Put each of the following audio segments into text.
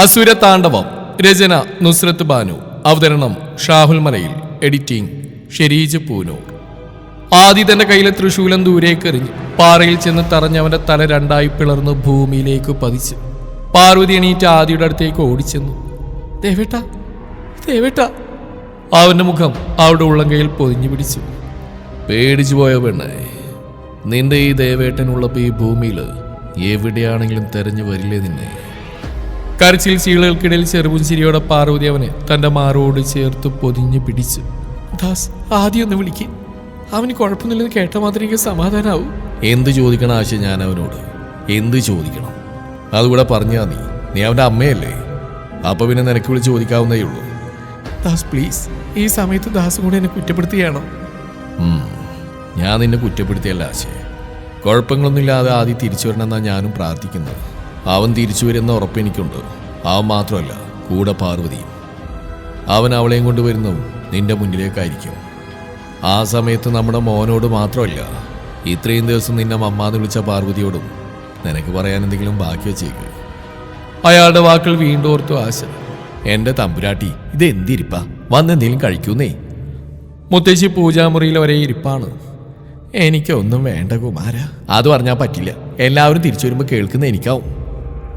അസുര താണ്ഡവം രചന നുസ്രത്ത് ബാനു. അവതരണം ഷാഹുൽ മലയിൽ. എഡിറ്റിംഗ് ഷെരീജ് പൂനൂർ. ആദി തന്റെ കയ്യിലെ തൃശൂലം ദൂരേക്ക് എറിഞ്ഞു പാറയിൽ ചെന്ന് തറഞ്ഞവന്റെ തല രണ്ടായി പിളർന്ന് ഭൂമിയിലേക്ക് പതിച്ചു പാർവതി എണീറ്റ് ആദിയുടെ അടുത്തേക്ക് ഓടിച്ചെന്നു. ദേവേട്ട ദേവേട്ട. അവന്റെ മുഖം അവളുടെ ഉള്ളങ്കയിൽ പൊതിഞ്ഞു പിടിച്ചു. പേടിച്ചു പോയ പെണ്ണെ? നിന്റെ ഈ ദേവേട്ടനുള്ളപ്പോ ഈ ഭൂമിയിൽ എവിടെയാണെങ്കിലും തെരഞ്ഞു വരില്ലേ നിന്നെ? കരച്ചിൽ ചീളുകൾക്കിടയിൽ ചെറുപുഞ്ചിരിയോടെ പാർവതി അവനെ തന്റെ മാറോട് ചേർത്ത് പൊതിഞ്ഞു പിടിച്ചു. ദാസ് ആദ്യം ഒന്ന് വിളിക്ക്. അവന് കുഴപ്പമൊന്നുമില്ലെന്ന് കേട്ട മാത്രമേ എനിക്ക് സമാധാനാവൂ. എന്ത് ചോദിക്കണം ആശ ഞാൻ അവനോട്? എന്ത് ചോദിക്കണം? അതുകൂടെ പറഞ്ഞാ നീ. നീ അവന്റെ അമ്മയല്ലേ? അപ്പൊ പിന്നെ നിനക്ക് വിളിച്ച് ചോദിക്കാവുന്നേ ഉള്ളൂ. ദാസ് പ്ലീസ്. ഈ സമയത്ത് ദാസ് കൂടെ എന്നെ കുറ്റപ്പെടുത്തുകയാണോ? ഞാൻ നിന്നെ കുറ്റപ്പെടുത്തിയല്ല ആശയ കുഴപ്പങ്ങളൊന്നുമില്ലാതെ ആദ്യം തിരിച്ചു വരണമെന്നാണ് ഞാനും പ്രാർത്ഥിക്കുന്നത്. അവൻ തിരിച്ചു വരുന്ന ഉറപ്പ് എനിക്കുണ്ട്. അവൻ മാത്രമല്ല കൂടെ പാർവതിയും. അവൻ അവളെയും കൊണ്ടുവരുന്നതും നിന്റെ മുന്നിലേക്കായിരിക്കും. ആ സമയത്ത് നമ്മുടെ മോനോട് മാത്രമല്ല ഇത്രയും ദിവസം നിന്നെ മമ്മാന്ന് വിളിച്ച പാർവതിയോടും നിനക്ക് പറയാൻ എന്തെങ്കിലും ബാക്കി വെച്ചേക്ക്. അയാളുടെ വാക്കുകൾ വീണ്ടും ഓർത്തു ആശ. എന്റെ തമ്പുരാട്ടി ഇത് എന്തിരിപ്പാ? വന്നെന്തെങ്കിലും കഴിക്കുന്നേ? മുത്തശ്ശി പൂജാമുറിയിൽ ഒരേ ഇരിപ്പാണ്. എനിക്കൊന്നും വേണ്ട കുമാര. അത് പറഞ്ഞാൽ പറ്റില്ല. എല്ലാവരും തിരിച്ചു വരുമ്പോൾ കേൾക്കുന്ന എനിക്കാവും.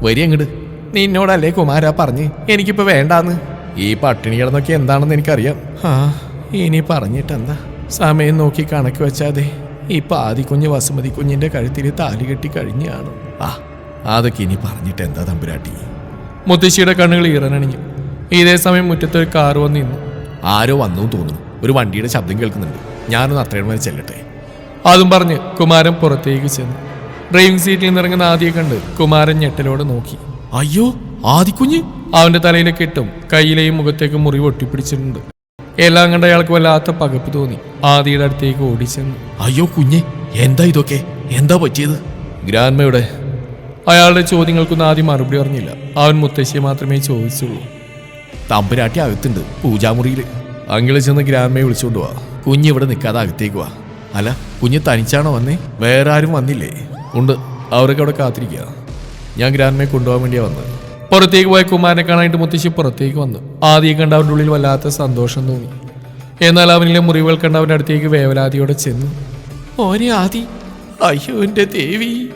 വരി അങ്ങട്. നിന്നോടല്ലേ കുമാര പറഞ്ഞ്? എനിക്കിപ്പോ വേണ്ടാന്ന്. ഈ പട്ടിണി കിടന്നൊക്കെ എന്താണെന്ന് എനിക്കറിയാം. ആ ഇനി പറഞ്ഞിട്ടെന്താ? സമയം നോക്കി കണക്ക് വെച്ചാതെ ഈ ആദി കുഞ്ഞ് വസുമതി കുഞ്ഞിന്റെ കഴുത്തിൽ താലി കെട്ടി കഴിഞ്ഞാണ്. ആ അതൊക്കെ ഇനി പറഞ്ഞിട്ട് എന്താ തമ്പുരാട്ടി? മുത്തശ്ശിയുടെ കണ്ണുകൾ ഈറനണിഞ്ഞു. ഇതേ സമയം മുറ്റത്ത് ഒരു കാർ വന്ന് നിന്നു. ആരോ വന്നു തോന്നുന്നു. ഒരു വണ്ടിയുടെ ശബ്ദം കേൾക്കുന്നുണ്ട്. ഞാനൊന്ന് അത്രയും വരെ ചെല്ലട്ടെ. അതും പറഞ്ഞ് കുമാരൻ പുറത്തേക്ക് ചെന്നു. ഡ്രൈവിംഗ് സീറ്റിൽ നിന്നിറങ്ങുന്ന ആദ്യം കണ്ട് കുമാരൻ ഞെട്ടലോട് നോക്കി. അയ്യോ ആദിക്കുഞ്ഞ്. അവന്റെ തലയിലെ കെട്ടും കയ്യിലെയും മുഖത്തേക്ക് മുറി ഒട്ടിപ്പിടിച്ചിട്ടുണ്ട് എല്ലാം കണ്ട അയാൾക്ക് വല്ലാത്ത പകപ്പ് തോന്നി. ആദിയുടെ അടുത്തേക്ക് ഓടിച്ചെന്നു. അയ്യോ കുഞ്ഞെ എന്താ ഇതൊക്കെ? എന്താ പറ്റിയത്? ഗ്രാൻമയുടെ അയാളുടെ ചോദ്യങ്ങൾക്കൊന്നും ആദ്യം മറുപടി പറഞ്ഞില്ല. അവൻ മുത്തശ്ശിയെ മാത്രമേ ചോദിച്ചുള്ളൂ. തമ്പുരാട്ടി അകത്തുണ്ട് പൂജാമുറിയിൽ. അങ്കിൾ ചെന്ന് ഗ്രാൻമയെ വിളിച്ചുകൊണ്ട് വാ. കുഞ്ഞ് ഇവിടെ നിൽക്കാതെ അകത്തേക്ക് വാ. അല്ല കുഞ്ഞ് തനിച്ചാണോ വന്നേ? വേറെ ആരും വന്നില്ലേ? ഉണ്ട്. അവരൊക്കെ അവിടെ കാത്തിരിക്കുക ഞാൻ ഗ്രാൻഡ്മയെ കൊണ്ടുപോകാൻ വേണ്ടിയാ വന്നത്. പുറത്തേക്ക് പോയ കുമാരനെ കാണാനായിട്ട് മുത്തശ്ശി പുറത്തേക്ക് വന്നു. ആദ്യം കണ്ട അവന്റെ ഉള്ളിൽ വല്ലാത്ത സന്തോഷം തോന്നി. എന്നാൽ അവനിലെ മുറിവുകൾ കണ്ട അവന്റെ അടുത്തേക്ക് വേവലാതിയോടെ ചെന്നു. ഓനെ ആദി അയ്യോ എന്റെ ദേവി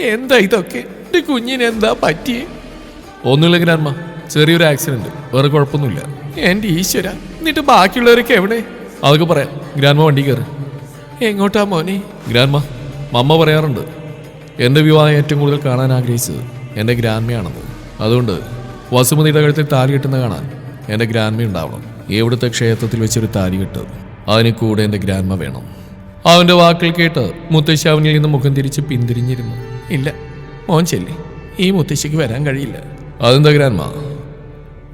എന്താ ഇതൊക്കെ? എന്റെ കുഞ്ഞിന് എന്താ പറ്റിയേ? ഒന്നുമില്ല ഗ്രാൻമ ചെറിയൊരു ആക്സിഡന്റ്. വേറെ കുഴപ്പമൊന്നുമില്ല. എന്റെ ഈശ്വര എന്നിട്ട് ബാക്കിയുള്ളവരൊക്കെ എവിടെ? അതൊക്കെ പറയാം. ഗ്രാൻമ വണ്ടി കയറി. എങ്ങോട്ടാ മോനെ? ഗ്രാൻമ മമ്മ പറയാറുണ്ട്. എന്റെ വിവാഹം ഏറ്റവും കൂടുതൽ കാണാൻ ആഗ്രഹിച്ചത് എന്റെ ഗ്രാൻമയാണെന്ന് അതുകൊണ്ട് വസുമതിയുടെ കഴുത്തിൽ താലി കെട്ടുന്ന കാണാൻ എന്റെ ഗ്രാൻമ ഉണ്ടാവണം. എവിടുത്തെ ക്ഷേത്രത്തിൽ വെച്ചൊരു താലി കെട്ട് അതിന് കൂടെ എന്റെ ഗ്രാൻമ വേണം. അവന്റെ വാക്കുകൾ കേട്ട് മുത്തശ്ശി അവനിൽ നിന്ന് മുഖം തിരിച്ച് പിന്തിരിഞ്ഞിരുന്നു. ഇല്ല മോൻ ചെല്ലി. ഈ മുത്തശ്ശിക്ക് വരാൻ കഴിയില്ല. അതെന്താ ഗ്രാൻമ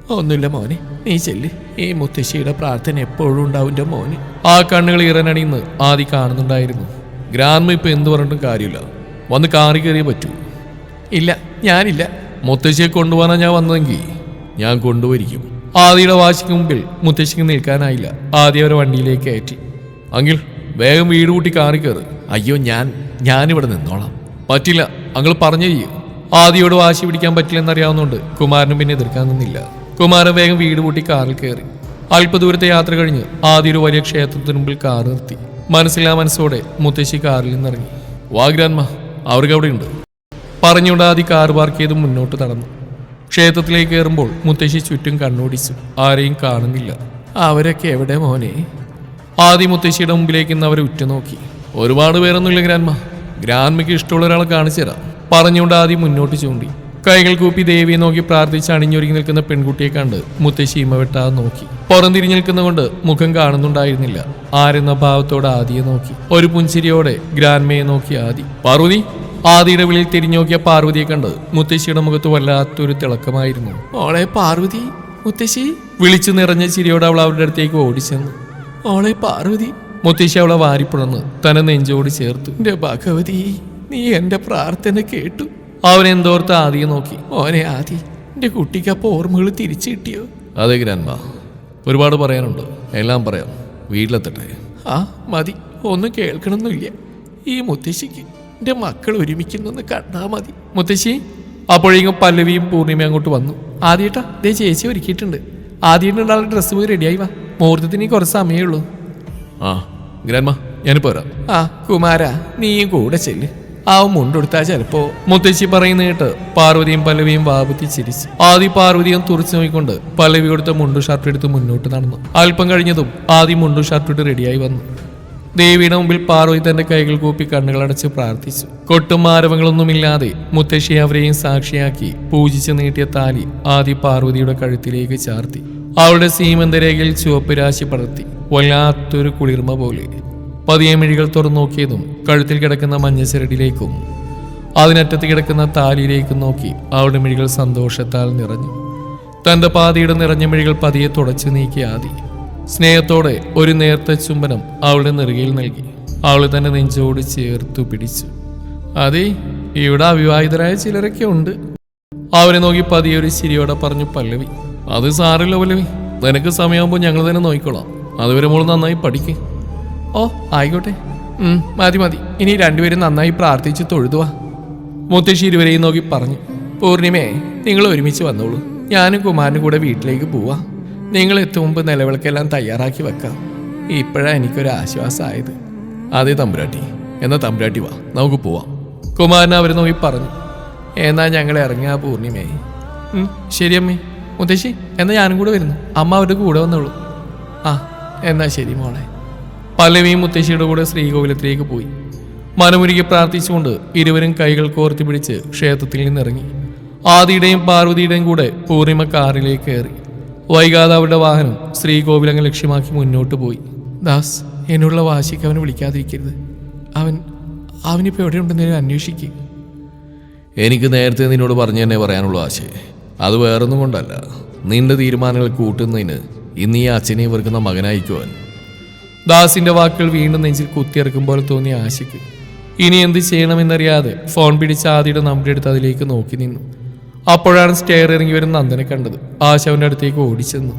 ഒന്നുമില്ല മോനെ നീ ചെല്ലി. ഈ മുത്തശ്ശിയുടെ പ്രാർത്ഥന എപ്പോഴും ഉണ്ടാവും മോന്. ആ കണ്ണുകൾ ഇറനണിന്ന് ആദ്യം കാണുന്നുണ്ടായിരുന്നു. ഗ്രാൻമ ഇപ്പൊ എന്തു പറഞ്ഞിട്ടും കാര്യമില്ല. വന്ന് കാറി കയറിയേ പറ്റൂ. ഇല്ല ഞാനില്ല. മുത്തശ്ശിയെ കൊണ്ടുപോകാനാ ഞാൻ വന്നതെങ്കിൽ ഞാൻ കൊണ്ടുപോയിരിക്കും. ആദിയുടെ വാശിക്ക് മുമ്പിൽ മുത്തശ്ശിക്ക് നിൽക്കാനായില്ല. ആദ്യ അവരെ വണ്ടിയിലേക്ക് കയറ്റി. അങ്ങിൽ വേഗം വീട് കൂട്ടി കാറി കയറ് അയ്യോ ഞാൻ ഞാനിവിടെ നിന്നോളാം. പറ്റില്ല അങ്ങൾ പറഞ്ഞു ചെയ്യൂ. ആദിയോട് വാശി പിടിക്കാൻ പറ്റില്ല പറ്റില്ലെന്നറിയാവുന്നതുകൊണ്ട് കുമാരനും പിന്നെ എതിർക്കാൻ നിന്നില്ല. കുമാരൻ വേഗം വീട് കൂട്ടി കാറിൽ കയറി. അല്പദൂരത്തെ യാത്ര കഴിഞ്ഞ് ആദ്യ ഒരു വലിയ ക്ഷേത്രത്തിന് മുമ്പിൽ കാർ നിർത്തി. മനസ്സിലാ മനസ്സോടെ മുത്തശ്ശി കാറിൽ നിന്നിറങ്ങി. വാ ഗ്രാൻമ അവർക്ക് അവിടെ ഉണ്ട് പറഞ്ഞുകൊണ്ട് ആദ്യ കാർ പാർക്ക് ചെയ്ത് മുന്നോട്ട് നടന്നു. ക്ഷേത്രത്തിലേക്ക് കയറുമ്പോൾ മുത്തശ്ശി ചുറ്റും കണ്ണോടിച്ചു. ആരെയും കാണുന്നില്ല. അവരൊക്കെ എവിടെ മോനെ? ആദ്യം മുത്തശ്ശിയുടെ മുമ്പിലേക്ക് ഇന്ന് അവരെ ഉറ്റുനോക്കി. ഒരുപാട് പേരൊന്നുമില്ല ഗ്രാൻമ. ഗ്രാൻമയ്ക്ക് ഇഷ്ടമുള്ള ഒരാളെ കാണിച്ചു തരാം. പറഞ്ഞുകൊണ്ട് ആദ്യം മുന്നോട്ട് ചൂണ്ടി. കൈകൾ കൂപ്പി ദേവിയെ നോക്കി പ്രാർത്ഥിച്ച് അണിഞ്ഞൊരുങ്ങി നിൽക്കുന്ന പെൺകുട്ടിയെ കണ്ട് മുത്തശ്ശി ഇമവെട്ടാതെ നോക്കി. പുറം തിരിഞ്ഞു നിൽക്കുന്നതുകൊണ്ട് മുഖം കാണുന്നുണ്ടായിരുന്നില്ല. ആരെന്ന ഭാവത്തോടെ ആദിയെ നോക്കി. ഒരു പുഞ്ചിരിയോടെ ഗ്രാൻമയെ നോക്കി ആദി. പാർവതി ആദിയുടെ വിളിയിൽ തിരിഞ്ഞു നോക്കിയ പാർവതിയെ കണ്ട് മുത്തശ്ശിയുടെ മുഖത്ത് വല്ലാത്തൊരു തിളക്കമായിരുന്നു. ഓളെ പാർവതി മുത്തശ്ശി. വിളിച്ചു നിറഞ്ഞ ചിരിയോടെ അവൾ അവരുടെ അടുത്തേക്ക് ഓടിച്ചെന്നു. ഓളെ പാർവതി മുത്തശ്ശി അവളെ വാരിപ്പുണർന്ന് തന്നെ നെഞ്ചോട് ചേർത്തു. ഭഗവതി നീ എന്റെ പ്രാർത്ഥന കേട്ടു. അവൻ എന്തോർത്ത് ആദിയെ നോക്കി. ഓനെ ആദി എന്റെ കുട്ടിക്ക് അപ്പൊ ഓർമ്മകൾ തിരിച്ചു കിട്ടിയോ? അതെ ഗ്രാൻമ ഒരുപാട് പറയാനുണ്ട്. എല്ലാം പറയാം. വീട്ടിലെത്തട്ടെ. ആ മതി. ഒന്നും കേൾക്കണമെന്നില്ല ഈ മുത്തശ്ശിക്ക് എന്റെ മക്കൾ ഒരുമിക്കുന്നെന്ന് കണ്ടാ മതി. മുത്തശ്ശി അപ്പോഴേക്കും പല്ലവിയും പൂർണിമയും അങ്ങോട്ട് വന്നു. ആദ്യേട്ടാ ദേ ചേച്ചി ഒരുക്കിയിട്ടുണ്ട്. ആദ്യമായിട്ടുള്ള ഡ്രസ്സ് പോയി റെഡിയായി വാ. മുഹൂർത്തത്തിന് കുറച്ച് സമയമേ ഉള്ളൂ. ആ ഗ്രാൻമ ഞാനിപ്പോ വരാം. ആ കുമാര നീയും കൂടെ ചെല്ല്. ആ മുണ്ടെടുത്താ ചിലപ്പോ മുത്തശ്ശി പറയുന്ന കേട്ട് പാർവതിയും പല്ലവിയും വാപത്തി ചിരിച്ചു. ആദി പാർവതിയും തുറച്ചു നോക്കിക്കൊണ്ട് പല്ലവി കൊടുത്ത മുണ്ടു ഷർട്ട് എടുത്ത് മുന്നോട്ട് നടന്നു. അല്പം കഴിഞ്ഞതും ആദി മുണ്ടു ഷർട്ട് ഇട്ട് റെഡിയായി വന്നു. ദേവിയുടെ മുമ്പിൽ പാർവതി തന്റെ കൈകൾ കൂപ്പി കണ്ണുകൾ അടച്ച് പ്രാർത്ഥിച്ചു. കൊട്ടും മാരവങ്ങളൊന്നുമില്ലാതെ മുത്തശ്ശി അവരെയും സാക്ഷിയാക്കി പൂജിച്ച് നീട്ടിയ താലി ആദി പാർവതിയുടെ കഴുത്തിലേക്ക് ചാർത്തി. അവളുടെ സീമന്തരേഖയിൽ ചുവപ്പ് രാശി പടർത്തി. വല്ലാത്തൊരു കുളിർമ പോലെ. പതിയെ മിഴികൾ തുറന്നു നോക്കിയതും കഴുത്തിൽ കിടക്കുന്ന മഞ്ഞച്ചരടിലേക്കും അതിനറ്റത്ത് കിടക്കുന്ന താലിയിലേക്കും നോക്കി അവളുടെ മിഴികൾ സന്തോഷത്താൽ നിറഞ്ഞു. തന്റെ പാതിയുടെ നിറഞ്ഞ മിഴികൾ പതിയെ തുടച്ചു നീക്കി ആദി. സ്നേഹത്തോടെ ഒരു നേർത്ത ചുംബനം അവളുടെ നെറുകയിൽ നൽകി. അവൾ തന്നെ നെഞ്ചോട് ചേർത്തു പിടിച്ചു. അതെ ഇവിടെ അവിവാഹിതരായ ചിലരൊക്കെ ഉണ്ട്. അവനെ നോക്കി പതിയെ ഒരു ചിരിയോടെ പറഞ്ഞു പല്ലവി അത് സാറില്ല പല്ലവി. നിനക്ക് സമയമാകുമ്പോൾ ഞങ്ങൾ തന്നെ നോക്കിക്കോളാം. അതുവരെ മോൾ നന്നായി പഠിക്കേ. ഓ ആയിക്കോട്ടെ. മതി മതി. ഇനി രണ്ടുപേരും നന്നായി പ്രാർത്ഥിച്ച് തൊഴുതുവാ. മുത്തശ്ശി ഇരുവരെയും നോക്കി പറഞ്ഞു പൂർണിമയെ നിങ്ങൾ ഒരുമിച്ച് വന്നോളൂ. ഞാനും കുമാരനും കൂടെ വീട്ടിലേക്ക് പോവാ. നിങ്ങൾ എത്തും മുമ്പ് നിലവിളക്കെല്ലാം തയ്യാറാക്കി വെക്കാം. ഇപ്പോഴാണ് എനിക്കൊരു ആശ്വാസമായത് അതെ തമ്പുരാട്ടി. എന്നാ തമ്പുരാട്ടി വാ. നമുക്ക് പോവാം. കുമാരൻ അവർ നോക്കി പറഞ്ഞു എന്നാ ഞങ്ങൾ ഇറങ്ങാ പൂർണിമയെ ശരി അമ്മേ. മുത്തശ്ശി എന്നാ ഞാനും കൂടെ വരുന്നു. അമ്മ അവരുടെ കൂടെ വന്നോളൂ. ആ എന്നാ ശരി മോളെ. പല്ലവിയും മുത്തശ്ശിയുടെ കൂടെ ശ്രീകോവിലത്തിലേക്ക് പോയി. മനമുരുകി പ്രാർത്ഥിച്ചുകൊണ്ട് ഇരുവരും കൈകൾ കോർത്തി പിടിച്ച് ക്ഷേത്രത്തിൽ നിന്നിറങ്ങി. ആദിയുടെയും പാർവതിയുടെയും കൂടെ പൂർണിമ കാറിലേക്ക് കയറി. വൈകാതെ അവരുടെ വാഹനം ശ്രീകോവിലങ്ങ് ലക്ഷ്യമാക്കി മുന്നോട്ട് പോയി. ദാസ് എന്നുള്ള വാശിക്ക് അവനെ വിളിക്കാതിരിക്കരുത്. അവൻ അവനിപ്പോൾ എവിടെയുണ്ടെന്നതിന് അന്വേഷിക്കുക എനിക്ക് നേരത്തെ നിന്നോട് പറഞ്ഞു തന്നെ പറയാനുള്ള ആശയം അത് വേറൊന്നും കൊണ്ടല്ല. നിന്റെ തീരുമാനങ്ങൾ കൂട്ടുന്നതിന് ഇന്ന് ഈ അച്ഛനെ വെറുക്കുന്ന മകനായിക്കുവാൻ ദാസിന്റെ വാക്കുകൾ വീണ്ടും നെഞ്ചിൽ പോലെ തോന്നിയ ആശയ്ക്ക്. ഇനി എന്ത് ചെയ്യണമെന്നറിയാതെ ഫോൺ പിടിച്ച് ആദിയുടെ നമ്പർ എടുത്ത് അതിലേക്ക് നോക്കി നിന്നു. അപ്പോഴാണ് സ്റ്റെയർ ഇറങ്ങി വരുന്ന നന്ദനെ കണ്ടത്. ആശ അവന്റെ അടുത്തേക്ക് ഓടിച്ചെന്നു.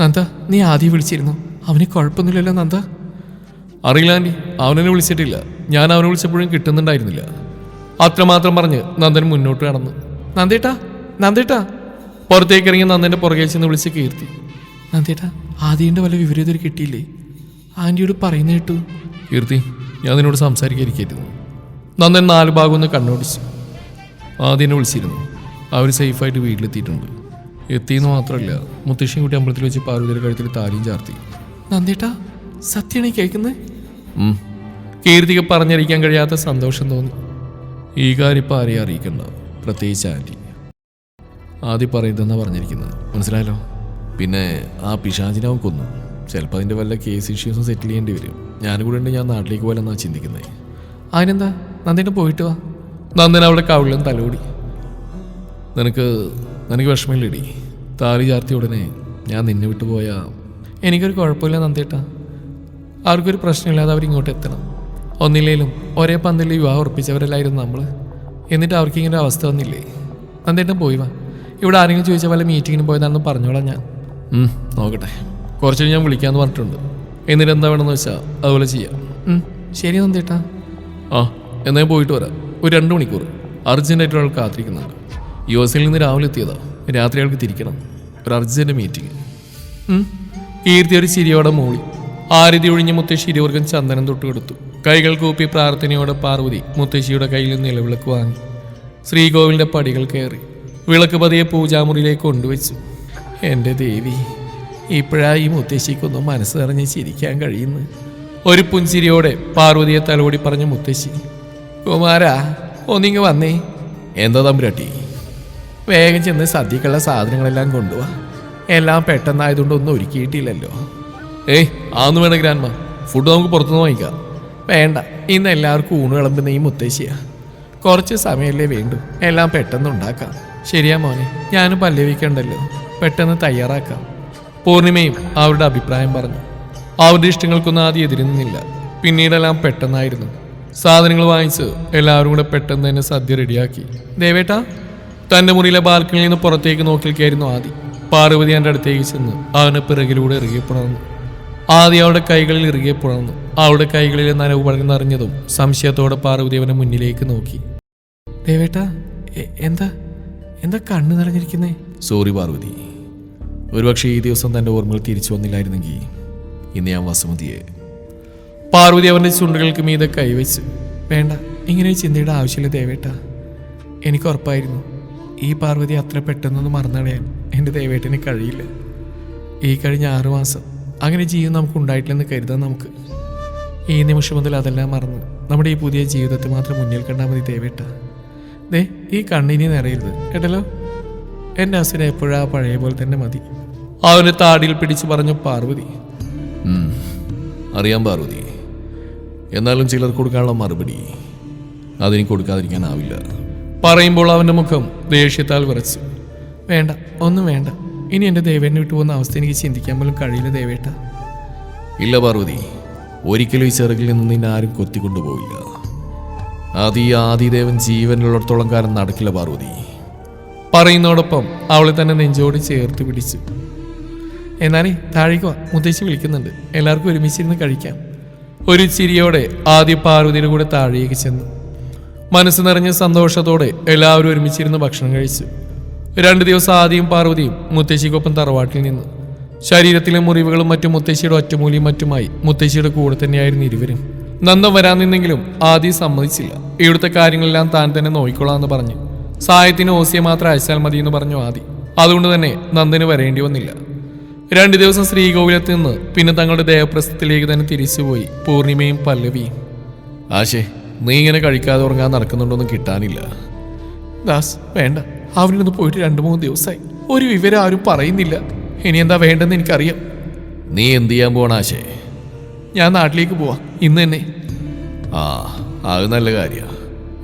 നന്ദ നീ ആദ്യം വിളിച്ചിരുന്നു. അവന് കുഴപ്പമൊന്നുമില്ലല്ലോ നന്ദ. അറിയില്ല ആന്റി അവനെന്നെ വിളിച്ചിട്ടില്ല. ഞാൻ അവനെ വിളിച്ചപ്പോഴും കിട്ടുന്നുണ്ടായിരുന്നില്ല. അത്രമാത്രം പറഞ്ഞ് നന്ദൻ മുന്നോട്ട് കടന്നു നന്ദേട്ടാ നന്ദേട്ടാ. പുറത്തേക്ക് ഇറങ്ങി നന്ദന്റെ പുറകെ ചെന്ന് വിളിച്ച് കീർത്തി. നന്ദേട്ടാ ആദ്യന്റെ വല്ല വിവരം ഇതുവരെ കിട്ടിയില്ലേ? ആന്റിയോട് പറയുന്ന കേട്ടു. കീർത്തി ഞാൻ നിന്നോട് സംസാരിക്കാതിരിക്കായിരുന്നു നന്ദൻ നാല് ഭാഗം ഒന്ന് കണ്ണോടിച്ചു. ആദ്യം എന്നെ വിളിച്ചിരുന്നു. അവർ സേഫായിട്ട് വീട്ടിലെത്തിയിട്ടുണ്ട്. എത്തിയെന്ന് മാത്രമല്ല മുത്തശ്ശിയും കുട്ടി അമ്പലത്തിൽ വെച്ച് പാർവതിയുടെ കഴുത്തിൽ താലിയും ചാർത്തി. നന്ദേട്ടാ സത്യമാണ് ഈ കേൾക്കുന്നത് കീർത്തിക്ക് പറഞ്ഞറിയിക്കാൻ കഴിയാത്ത സന്തോഷം തോന്നി. ഈ കാര്യം ഇപ്പം ആരെയും അറിയിക്കണ്ട. പ്രത്യേകിച്ച് ആന്റി ആദ്യം പറയുന്നതെന്നാണ് പറഞ്ഞിരിക്കുന്നത്. മനസ്സിലായല്ലോ? പിന്നെ ആ പിശാചിനെ അവൻ കൊന്നു. ചിലപ്പോൾ അതിന്റെ വല്ല കേസ് ഇഷ്യൂസും സെറ്റിൽ ചെയ്യേണ്ടി വരും. ഞാനും കൂടെ ഉണ്ട് ഞാൻ നാട്ടിലേക്ക് പോലെന്നാണ് ചിന്തിക്കുന്നത് അതിനെന്താ? നന്ദിനെ പോയിട്ട് വാ. നന്ദൻ അവിടെ കവിളിലും തലോടി. നിനക്ക് നിനക്ക് വിഷമമില്ലടി. താലി ചാർത്തി ഉടനെ ഞാൻ നിന്നെ വിട്ടു പോയാൽ എനിക്കൊരു കുഴപ്പമില്ല നന്ദേട്ടാ. ആർക്കൊരു പ്രശ്നമില്ലാതെ അവരിങ്ങോട്ട് എത്തണം. ഒന്നില്ലേലും ഒരേ പന്തിൽ വിവാഹം ഉറപ്പിച്ചവരല്ലായിരുന്നു നമ്മൾ എന്നിട്ട് അവർക്ക് ഇങ്ങനെ അവസ്ഥ വന്നില്ലേ? നന്ദേട്ടൻ പോയി വാ. ഇവിടെ ആരെങ്കിലും ചോദിച്ചാൽ പോലെ മീറ്റിങ്ങിന് പോയതാണെന്ന് പറഞ്ഞോളാം ഞാൻ. നോക്കട്ടെ. കുറച്ച് ഞാൻ വിളിക്കാമെന്ന് പറഞ്ഞിട്ടുണ്ട്. എന്നിട്ട് എന്താ വേണമെന്ന് വെച്ചാൽ അതുപോലെ ചെയ്യാം. ശരി നന്ദേട്ടാ ആ എന്നാ പോയിട്ട് വരാം. ഒരു രണ്ട് മണിക്കൂർ. അർജന്റായിട്ട് ഒരാൾ കാത്തിരിക്കുന്നുണ്ട്. യു എസിൽ നിന്ന് രാവിലെ എത്തിയതാ. രാത്രി ആൾക്ക് തിരിക്കണം. ഒരു അർജന്റ് മീറ്റിംഗ് കീർത്തിയൊരു ചിരിയോടെ മൂളി. ആരതി ഒഴിഞ്ഞ് മുത്തശ്ശി ഇരുവർക്കും ചന്ദനം തൊട്ട് കൊടുത്തു. കൈകൾ കൂപ്പി പ്രാർത്ഥനയോടെ പാർവതി മുത്തശ്ശിയുടെ കയ്യിൽ നിന്ന് നിലവിളക്ക് വാങ്ങി. ശ്രീകോവിലിന്റെ പടികൾ കയറി. വിളക്ക് പതിയെ പൂജാമുറിയിലേക്ക് കൊണ്ടുവച്ചു. എന്റെ ദേവി. ഇപ്പോഴാ ഈ മുത്തശ്ശിക്കൊന്നും മനസ്സ് നിറഞ്ഞ് ചിരിക്കാൻ കഴിയുന്നു. ഒരു പുഞ്ചിരിയോടെ പാർവതിയെ തലോടി പറഞ്ഞ മുത്തശ്ശി കുമാരാ ഒന്നിങ്ങ് വന്നേ. എന്താ തമ്പുരാട്ടി? വേഗം ചെന്ന് സദ്യക്കുള്ള സാധനങ്ങളെല്ലാം കൊണ്ടുപോവാ എല്ലാം പെട്ടെന്നായതുകൊണ്ട് ഒന്നും ഒരുക്കിയിട്ടില്ലല്ലോ. ഏയ് ആന്ന് വേണം ഗ്രാൻമ ഫുഡ് നമുക്ക് പുറത്തുനിന്ന് വാങ്ങിക്കാം. വേണ്ട ഇന്ന് എല്ലാവർക്കും ഊണ് വിളമ്പുന്ന ഈ മുത്തശ്ശിയാ. കുറച്ച് സമയമല്ലേ വേണ്ടു എല്ലാം പെട്ടെന്ന് ഉണ്ടാക്കാം. ശരിയാ മോനെ ഞാനും പല്ലവിക്കണ്ടല്ലോ. പെട്ടെന്ന് തയ്യാറാക്കാം. പൂർണിമയും അവരുടെ അഭിപ്രായം പറഞ്ഞു. അവരുടെ ഇഷ്ടങ്ങൾക്കൊന്നും ആദ്യം എതിരുന്നില്ല പിന്നീടെല്ലാം പെട്ടെന്നായിരുന്നു. സാധനങ്ങൾ വാങ്ങിച്ച് എല്ലാവരും കൂടെ പെട്ടെന്ന് തന്നെ സദ്യ റെഡിയാക്കി. ദേവേട്ട തന്റെ മുറിയിലെ ബാൽക്കണിയിൽ നിന്ന് പുറത്തേക്ക് നോക്കിയിരിക്കായിരുന്നു ആദി. പാർവതി എന്റെ അടുത്തേക്ക് ചെന്ന് അവനെ പിറകിലൂടെ ഇറുകെ പുണർന്നു. ആദ്യം അവളുടെ കൈകളിൽ ഇറുകെ പുണർന്നു. അവളുടെ കൈകളിലെ നനവ് വളർന്നറിഞ്ഞതും സംശയത്തോടെ പാർവതി അവനെ മുന്നിലേക്ക് നോക്കി. ദേവേട്ട എന്താ എന്താ കണ്ണു നിറഞ്ഞിരിക്കുന്നേ? സോറി പാർവതി. ഒരുപക്ഷെ ഈ ദിവസം തന്റെ ഓർമ്മകൾ തിരിച്ചു വന്നില്ലായിരുന്നെങ്കിൽ ഇന്ന് ഞാൻ വസുമതിയെ പാർവതി അവന്റെ ചുണ്ടുകൾക്ക് മീതെ കൈവച്ച് വേണ്ട ഇങ്ങനെ ചിന്തയുടെ ആവശ്യമില്ല ദേവേട്ട. എനിക്ക് ഉറപ്പായിരുന്നു ഈ പാർവതി അത്ര പെട്ടെന്നൊന്നും മറന്നടയാൻ എന്റെ ദേവേട്ടന് കഴിയില്ല. ഈ കഴിഞ്ഞ ആറു മാസം അങ്ങനെ ജീവിതം നമുക്ക് ഉണ്ടായിട്ടില്ലെന്ന് കരുതാം നമുക്ക്. ഈ നിമിഷം മുതൽ അതെല്ലാം മറന്ന് നമ്മുടെ ഈ പുതിയ ജീവിതത്തെ മാത്രം മുന്നിൽ കണ്ടാൽ മതി ദേവേട്ട. ദേ ഈ കണ്ണിനി നിറയരുത് കേട്ടല്ലോ? എന്റെ അസിനെ എപ്പോഴാ പഴയ പോലെ തന്നെ മതി. അവന് താടിയിൽ പിടിച്ചു പറഞ്ഞു പാർവതി. അറിയാൻ അറിയാം പാർവതി. എന്നാലും ചിലർ കൊടുക്കാനുള്ള മറുപടി അതെനിക്ക് കൊടുക്കാതിരിക്കാനാവില്ല. പറയുമ്പോൾ അവന്റെ മുഖം ദേഷ്യത്താൽ വിറച്ചു. വേണ്ട ഒന്നും വേണ്ട. ഇനി എന്റെ ദേവേനെ വിട്ടു പോകുന്ന അവസ്ഥ എനിക്ക് ചിന്തിക്കാൻ പോലും കഴിയില്ല ദേവേട്ട. ഇല്ല പാർവതി. ഒരിക്കലും ഈ ചെറുകിൽ നിന്ന് നിന്നെ ആരും കൊത്തിക്കൊണ്ടുപോയില്ല അത് ഈ ആദിദേവൻ ജീവനുള്ളിടത്തോളം കാലം നടക്കില്ല പാർവതി. പറയുന്നതോടൊപ്പം അവളെ തന്നെ നെഞ്ചോട് ചേർത്ത് പിടിച്ചു. എന്നാലേ താഴേക്ക് മുത്തശ്ശി വിളിക്കുന്നുണ്ട്. എല്ലാവർക്കും ഒരുമിച്ചിരുന്ന് കഴിക്കാം. ഒരു ചിരിയോടെ ആദ്യ പാർവതിയുടെ കൂടെ താഴേക്ക് ചെന്നു. മനസ്സ് നിറഞ്ഞ സന്തോഷത്തോടെ എല്ലാവരും ഒരുമിച്ചിരുന്ന് ഭക്ഷണം കഴിച്ചു. രണ്ടു ദിവസം ആദ്യം പാർവതിയും മുത്തശ്ശിക്കൊപ്പം തറവാട്ടിൽ നിന്നു. ശരീരത്തിലെ മുറിവുകളും മറ്റും മുത്തശ്ശിയുടെ ഒറ്റമൂലിയും മറ്റുമായി മുത്തശ്ശിയുടെ കൂടെ തന്നെയായിരുന്നു ഇരുവരും. നന്ദം വരാൻ നിന്നെങ്കിലും ആദ്യം സമ്മതിച്ചില്ല. ഇവിടുത്തെ കാര്യങ്ങളെല്ലാം താൻ തന്നെ നോക്കിക്കൊള്ളാമെന്ന് പറഞ്ഞു. സായത്തിന് ഓസിയെ മാത്രം അയച്ചാൽ മതി എന്ന് പറഞ്ഞു ആദി. അതുകൊണ്ട് തന്നെ നന്ദന് വരേണ്ടി വന്നില്ല. രണ്ടു ദിവസം ശ്രീകോവിലത്ത് നിന്ന് പിന്നെ തങ്ങളുടെ ദേവപ്രസ്ഥത്തിലേക്ക് തന്നെ തിരിച്ചുപോയി പൂർണിമയും പല്ലവിയും. ആശേ നീ ഇങ്ങനെ കഴിക്കാതെ ഉറങ്ങാൻ നടക്കുന്നുണ്ടോന്നും കിട്ടാനില്ല. ദാസ് വേണ്ട. അവനൊന്ന് പോയിട്ട് രണ്ടു മൂന്ന് ദിവസമായി ഒരു വിവരം ആരും പറയുന്നില്ല. ഇനി എന്താ വേണ്ടെന്ന് എനിക്കറിയാം. നീ എന്ത് ചെയ്യാൻ പോണ ആശേ? ഞാൻ നാട്ടിലേക്ക് പോവാ. ഇന്ന് തന്നെ. ആ അത് നല്ല കാര്യ.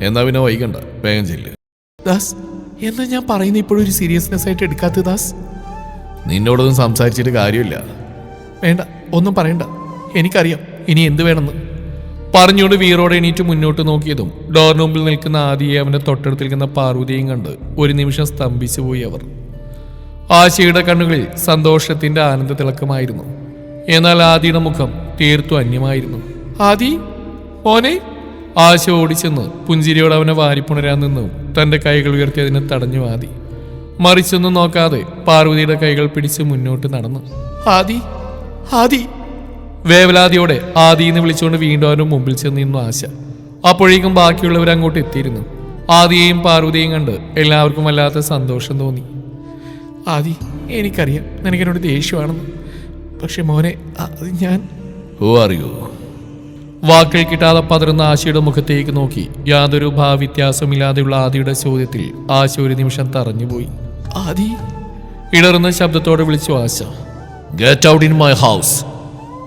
എന്നാ പിന്നെ വൈകണ്ട. വേഗം ചെല്ല്. ദാസ് എന്താ ഞാൻ പറയുന്ന ഇപ്പോഴും ഒരു സീരിയസ്നെസ് ആയിട്ട് എടുക്കാത്ത ദാസ്? നിന്നോടൊന്നും സംസാരിച്ചിട്ട് കാര്യമില്ല. വേണ്ട ഒന്നും പറയണ്ട. എനിക്കറിയാം ഇനി എന്ത് വേണമെന്ന്. പറഞ്ഞുകൊണ്ട് വീറോടെ എണീറ്റ് മുന്നോട്ട് നോക്കിയതും ഡോറിന് മുമ്പിൽ നിൽക്കുന്ന ആദിയെ അവന്റെ തൊട്ടടുത്ത് നിൽക്കുന്ന പാർവതിയും കണ്ട് ഒരു നിമിഷം സ്തംഭിച്ചു പോയി അവർ. ആശയുടെ കണ്ണുകളിൽ സന്തോഷത്തിന്റെ ആനന്ദ തിളക്കമായിരുന്നു. എന്നാൽ ആദിയുടെ മുഖം തീർത്തു അന്യമായിരുന്നു. ആദി മോനെ ആശ ഓടിച്ചെന്ന് പുഞ്ചിരിയോട് അവനെ വാരിപ്പുണരാൻ നിന്നു. തന്റെ കൈകൾ ഉയർത്തി അതിനെ തടഞ്ഞു ആദി മറിച്ചൊന്നും നോക്കാതെ പാർവതിയുടെ കൈകൾ പിടിച്ച് മുന്നോട്ട് നടന്നു. ആദി ആദി. വേവലാതിയോടെ ആദി എന്ന് വിളിച്ചുകൊണ്ട് വീണ്ടും അവരുടെ മുമ്പിൽ ചെന്ന് നിന്നു ആശ. അപ്പോഴേക്കും ബാക്കിയുള്ളവർ അങ്ങോട്ട് എത്തിയിരുന്നു. ആദിയെയും പാർവതിയെയും കണ്ട് എല്ലാവർക്കും വല്ലാത്ത സന്തോഷം തോന്നി. ആദി എനിക്കറിയാം. നിനക്കെന്നോട് ദേഷ്യമാണെന്ന്. പക്ഷെ മോനെ അത് ഞാൻ ഓ അറിയോ? വാക്കുകൾ കിട്ടാതെ പതറുന്ന ആശയുടെ മുഖത്തേക്ക് നോക്കി യാതൊരു ഭാവവ്യത്യാസമില്ലാതെയുള്ള ആദിയുടെ ചോദ്യത്തിൽ ആശ ഒരു നിമിഷം തറഞ്ഞുപോയി. ആദി? ഇടറുന്ന ശബ്ദത്തോടെ വിളിച്ചു Asha. Get out in my house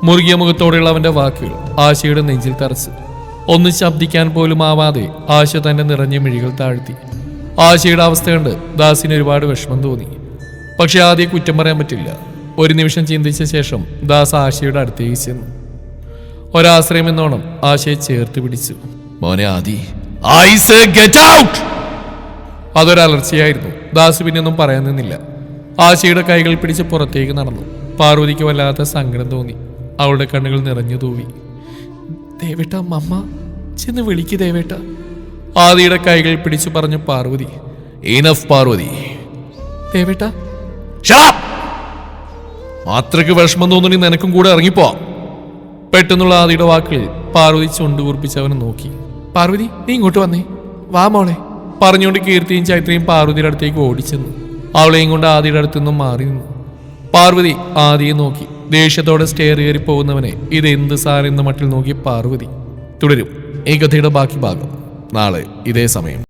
മുറുകിയ മുഖത്തോടെയുള്ള അവന്റെ വാക്കുകൾ ആശയുടെ നെഞ്ചിൽ തറച്ചു. ഒന്ന് ശബ്ദിക്കാൻ പോലും ആവാതെ ആശ തന്റെ നിറഞ്ഞ മിഴികൾ താഴ്ത്തി. ആശയുടെ അവസ്ഥ കണ്ട് ദാസിന് ഒരുപാട് വിഷമം തോന്നി. പക്ഷെ ആദ്യം കുറ്റം പറയാൻ പറ്റില്ല. ഒരു നിമിഷം ചിന്തിച്ച ശേഷം ദാസ് ആശയുടെ അടുത്തേക്ക് ചെന്നു. ഒരാശ്രയം എന്നോണം ആശയെ ചേർത്ത് പിടിച്ചു. മോനെ ആദി ഐസ് ഗെറ്റ് ഔട്ട് അതൊരലർച്ചയായിരുന്നു ദാസു പിന്നെ ഒന്നും പറയാൻ നിന്നില്ല. ആശയുടെ കൈകൾ പിടിച്ച് പുറത്തേക്ക് നടന്നു. പാർവതിക്ക് വല്ലാത്ത സങ്കടം തോന്നി. അവളുടെ കണ്ണുകൾ നിറഞ്ഞു തൂവി. ദേവേട്ട മമ്മ ചെന്ന് വിളിക്ക് ദേവേട്ട. ആദിയുടെ കൈകൾ പിടിച്ചു പറഞ്ഞു പാർവതി. ഇനഫ് പാർവതി. ദേവേട്ട. മാത്രക്ക് വിഷമം തോന്നുന്നു നിനക്കും കൂടെ ഇറങ്ങിപ്പോ. പെട്ടെന്നുള്ള ആദിയുടെ വാക്കുകൾ പാർവതി ചുണ്ടുകൂർപ്പിച്ച് അവനെ നോക്കി. പാർവതി നീ ഇങ്ങോട്ട് വന്നേ. വാ മോളെ. പറഞ്ഞുകൊണ്ട് കീർത്തിയും ചൈത്രയും പാർവതിയുടെ അടുത്തേക്ക് ഓടിച്ചെന്നു. അവളെയും കൊണ്ട് ആദിയുടെ അടുത്തു നിന്നും മാറി നിന്നു. പാർവതി ആദിയെ നോക്കി. ദേഷ്യത്തോടെ സ്റ്റെയർ കയറി പോകുന്നവനെ ഇത് എന്ത് സാർ മട്ടിൽ നോക്കി പാർവതി. തുടരും. ഈ കഥയുടെ ബാക്കി ഭാഗം. നാളെ ഇതേ സമയം.